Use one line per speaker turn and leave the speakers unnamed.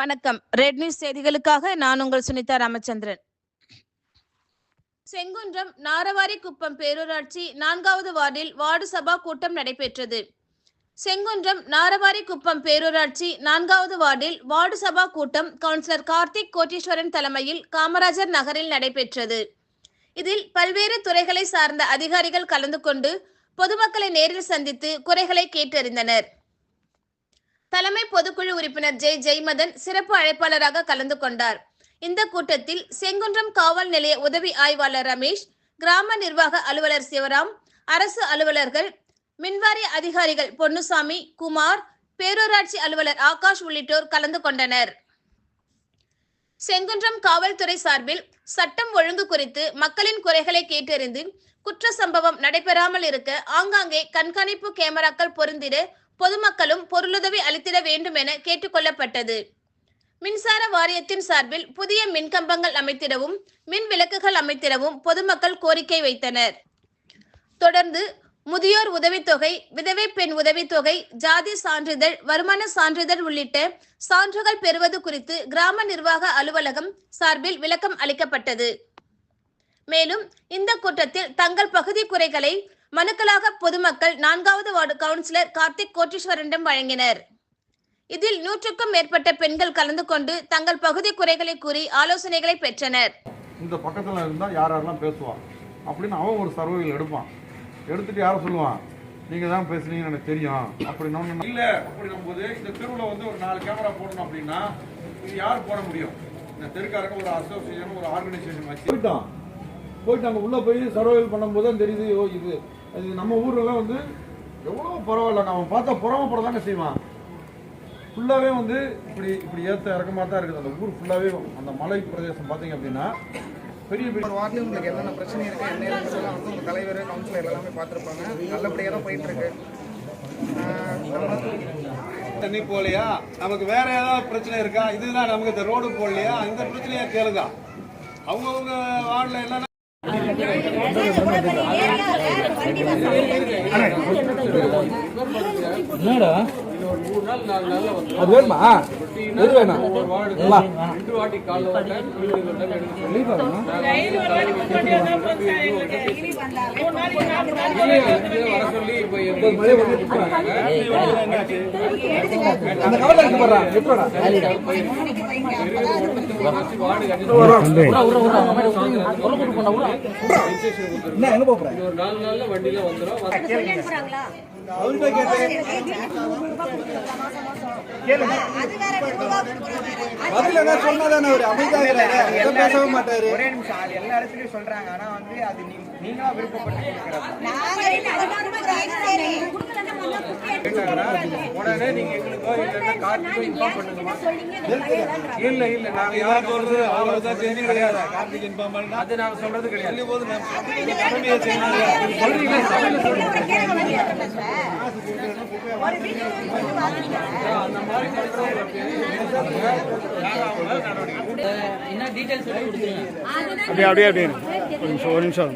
வணக்கம். Red news செய்திகளுக்காக நான் உங்கள் சுனிதா ராமச்சந்திரன். செங்குன்றம் நாரவாரி குப்பம் பேரூராட்சி நான்காவது வார்டில் வார்டு சபா கூட்டம் நடைபெற்றது. செங்குன்றம் நாரவாரி குப்பம் பேரூராட்சி நான்காவது வார்டில் வார்டு சபா கூட்டம் கவுன்சிலர் கார்த்திக் கோட்டீஸ்வரன் தலைமையில் காமராஜர் நகரில் நடைபெற்றது. இதில் பல்வேறு துறைகளை சார்ந்த அதிகாரிகள் கலந்து கொண்டு பொதுமக்களை நேரில் சந்தித்து குறைகளை கேட்டறிந்தனர். தலைமை பொதுக்குழு உறுப்பினர் ஜெய் ஜெய்மதன் சிறப்பு அழைப்பாளராக கலந்து கொண்டார். இந்த கூட்டத்தில் செங்குன்றம் காவல் நிலைய உதவி ஆய்வாளர் ரமேஷ் கிராம நிர்வாக அலுவலர் சிவராம் அரசு அலுவலர்கள் மின்வாரிய அதிகாரிகள் பொன்னுசாமி குமார் பேரூராட்சி அலுவலர் ஆகாஷ் உள்ளிட்டோர் கலந்து கொண்டனர். செங்குன்றம் காவல்துறை சார்பில் சட்டம் ஒழுங்கு குறித்து மக்களின் குறைகளை கேட்டறிந்து குற்ற சம்பவம் நடைபெறாமல் இருக்க ஆங்காங்கே கண்காணிப்பு கேமராக்கள் பொருந்திட பொதுமக்களும் பொருளுதவி அளித்திட வேண்டும் என கேட்டுக்கொள்ளப்பட்டது. மின்சார வாரியத்தின் சார்பில் புதிய மின்கம்பங்கள் அமைத்திடவும் மின் விளக்குகள் அமைத்திடவும் பொதுமக்கள் கோரிக்கை வைத்தனர். தொடர்ந்து முதியோர் உதவித்தொகை விதவை பெண் உதவித்தொகை ஜாதி சான்றிதழ் வருமான சான்றிதழ் உள்ளிட்ட சான்றுகள் பெறுவது குறித்து கிராம நிர்வாக அலுவலகம் சார்பில் விளக்கம் அளிக்கப்பட்டது. மேலும் இந்த கூட்டத்தில் தங்கள் பகுதி குறைகளை மனுக்களாக பொதுமக்கள் நான்காவது வார்டு கவுன்சிலர் கார்த்திக் கோட்டீஸ்வரனிடம் வழங்கினர். இதில் நூற்றுக்கும் மேற்பட்ட பெண்கள் கலந்து கொண்டு தங்கள் பகுதி குறைகளை கூறி ஆலோசனைகளை பெற்றனர்.
இந்த பக்கத்தில் இருந்தால் யார் யாரெல்லாம் பேசுவான் அப்படின்னு அவன் ஒரு சர்வையில் எடுப்பான். எடுத்துட்டு யாரை சொல்லுவான்? நீங்கள் தான் பேசுனீங்கன்னு எனக்கு தெரியும். அப்படின்னு இல்லை அப்படின்னும் போது இந்த தெருவில் வந்து ஒரு நாலு கேமரா போடணும் அப்படின்னா இது யார் போட முடியும்? இந்த தெருக்காரங்க ஒரு அசோசியேஷன் ஒரு ஆர்கனைசேஷன் வச்சு போயிட்டான். போயிட்டு அங்கே உள்ளே போய் சர்வைவல் பண்ணும்போது தான் தெரியுது ஓ இது இது நம்ம ஊர்லலாம் வந்து எவ்வளோ பரவாயில்ல நம்ம பார்த்தா புறமப்பட தானே செய்வான். ஃபுல்லாகவே வந்து இப்படி இப்படி ஏற்ற இறக்கமாக தான் இருக்குது. அந்த ஊர் ஃபுல்லாகவே அந்த மலை பிரதேசம் பார்த்தீங்க அப்படின்னா பெரிய பெரிய
வார்டில் உங்களுக்கு என்னென்ன பிரச்சனை இருக்கு என்ன இருக்குன்றதெல்லாம் வந்து உங்க தலைவர் கவுன்சிலர் எல்லாமே பார்த்துருப்பாங்க. நல்லபடியாக தான் போயிட்டு இருக்கு ஆஹ் நம்ம
தண்ணி போகலையா? நமக்கு வேற ஏதாவது பிரச்சனை இருக்கா? இதுதான் நமக்கு இந்த ரோடு போடலையா இந்த பிரச்சனையா கேளுங்க. அவங்கவுங்க வார்டில் என்னன்னா
என்னடா? அது வேணுமா? எது வேணும். என்ன, எங்க கேட்டேன். பதில் என்ன சொன்னாதானே அவரு? அமைதியாக பேசவே மாட்டாரு.
ஒரே நிமிஷம் எல்லா இடத்துலயும் சொல்றாங்க. ஆனா வந்து அது நீங்களா விருப்பப்பட்டு கொடுக்கறது உடனே நீங்க எங்களுக்கோ இல்லைன்னா கார்த்திகோ இன்ஃபார்ம் பண்ணுங்கம்மா இல்ல இல்ல நாங்க யார் சொல்றது அவ்வளவு தான் தெரியும் கிடையாது. கார்த்திக் இன்ஃபார்ம் பண்ணா அது நாங்க சொல்றது கிடையாது. போது சொல்றீங்க. சொல்றீங்க
அப்படியே அப்படியே அப்படியே. ஒரு நிமிஷம் ஒரு நிமிஷம்.